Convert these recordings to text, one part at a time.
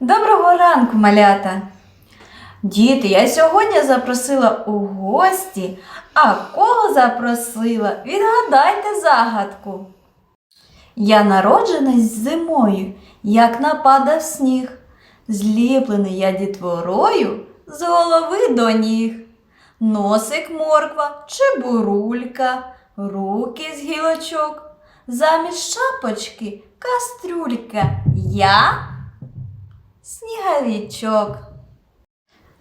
Доброго ранку, малята! Діти, я сьогодні запросила у гості, а кого запросила? Відгадайте загадку. Я народжений зимою, як нападав сніг. Зліплений я дітворою з голови до ніг. Носик морква, чебурулька, руки з гілочок. Замість шапочки кастрюлька. Я сніговичок.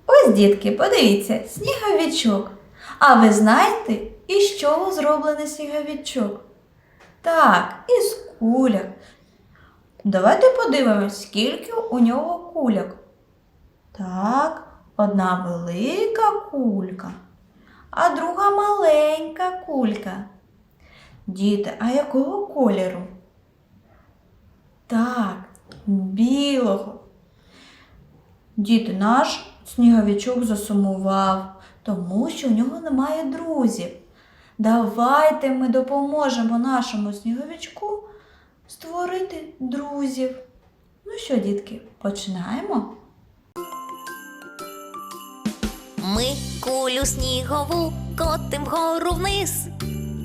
Ось, дітки, подивіться, сніговичок. А ви знаєте, із чого зроблений сніговичок? Так, із куляк. Давайте подивимось, скільки у нього кульок. Так, одна велика кулька, а друга маленька кулька. Діти, а якого кольору? Так, білого. Діти, наш сніговичок засумував, тому що у нього немає друзів. Давайте ми допоможемо нашому сніговичку створити друзів. Ну що, дітки, починаємо? Ми кулю снігову котим вгору вниз.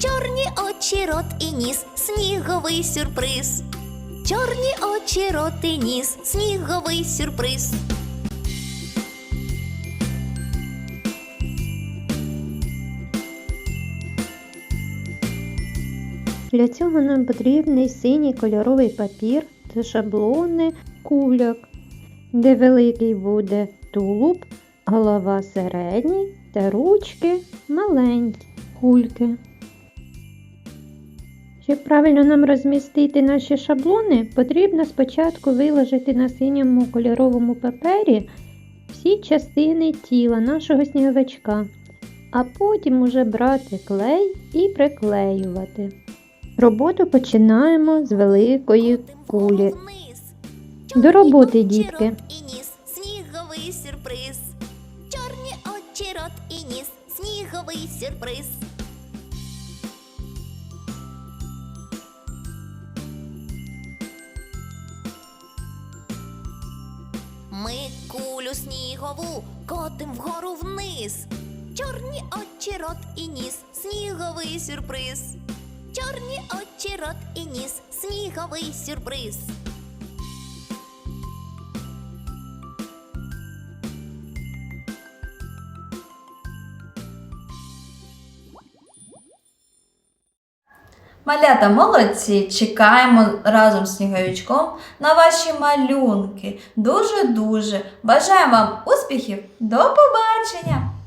Чорні очі, рот і ніс, сніговий сюрприз. Чорні очі, рот і ніс, сніговий сюрприз. Для цього нам потрібний синій кольоровий папір та шаблони кульок, де великий буде тулуб, голова середній та ручки маленькі кульки. Щоб правильно нам розмістити наші шаблони, потрібно спочатку виложити на синьому кольоровому папері всі частини тіла нашого сніговичка, а потім уже брати клей і приклеювати. Роботу починаємо з великої кулі. До роботи, дітки. сніговий сюрприз. Чорні очі, рот і ніс, сніговий сюрприз. Ми кулю снігову котим вгору вниз. Чорні очі, рот і ніс, сніговий сюрприз. Чорні очі, рот і ніс, сніговий сюрприз. Малята молодці! Чекаємо разом з сніговичком на ваші малюнки. Дуже-дуже. Бажаємо вам успіхів! До побачення!